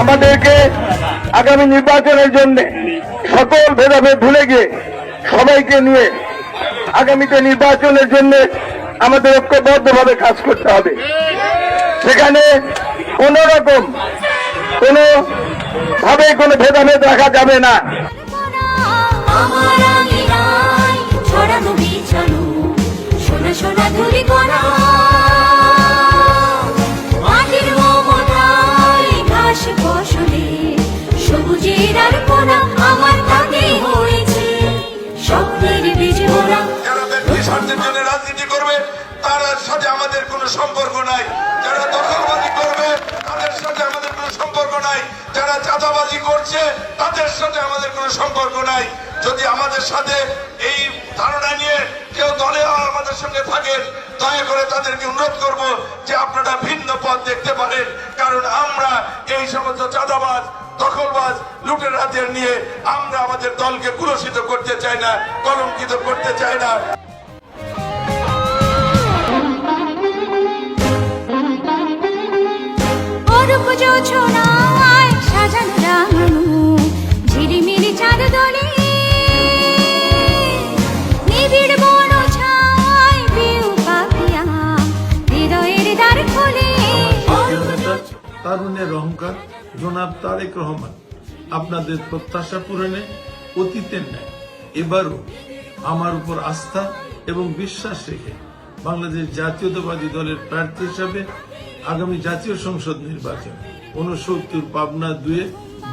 আমাদেরকে আগামী নির্বাচনের জন্য সকল ভেদাভেদ ভুলে গিয়ে সবাইকে নিয়ে আগামীতে নির্বাচনের জন্য আমাদের ঐক্যবদ্ধভাবে কাজ করতে হবে। সেখানে কোন রকম কোন ভাবে কোনো ভেদাভেদ রাখা যাবে না। তার সাথে আমাদের কোনো সম্পর্ক নাই। যারা দখলবাজি করবে, তাদের সাথে আমাদের কোনো সম্পর্ক নাই। যারা চাঁদাবাজি করছে, তাদের সাথে আমাদের কোনো সম্পর্ক নাই। যদি আমাদের সাথে এই ধারণা নিয়ে কেউ দলে আমাদের সঙ্গে থাকেন, দয়া করে তাদেরকে অনুরোধ করব যে আপনারা ভিন্ন পথ দেখতে পারেন। কারণ আমরা এই সমস্ত চাঁদাবাজ, দখলবাজ, লুটের হাতের নিয়ে আমরা আমাদের দলকে কুলসিত করতে চাই না, কলঙ্কিত করতে চাই না। তারেক রহমান, আপনাদের প্রত্যাশা পূরণে অতীতের ন্যায়। এবারও আমার উপর আস্থা এবং বিশ্বাস রেখে বাংলাদেশ জাতীয়তাবাদী দলের প্রার্থী হিসাবে আগামী জাতীয় সংসদ নির্বাচন। উনসত্তর পাবনা দুয়ে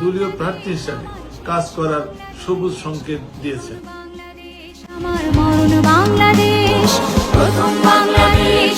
দলীয় প্রার্থী হিসাবে কাজ করার সবুজ সংকেত দিয়েছেন। আমার মরণ বাংলাদেশ, প্রথম বাংলাদেশ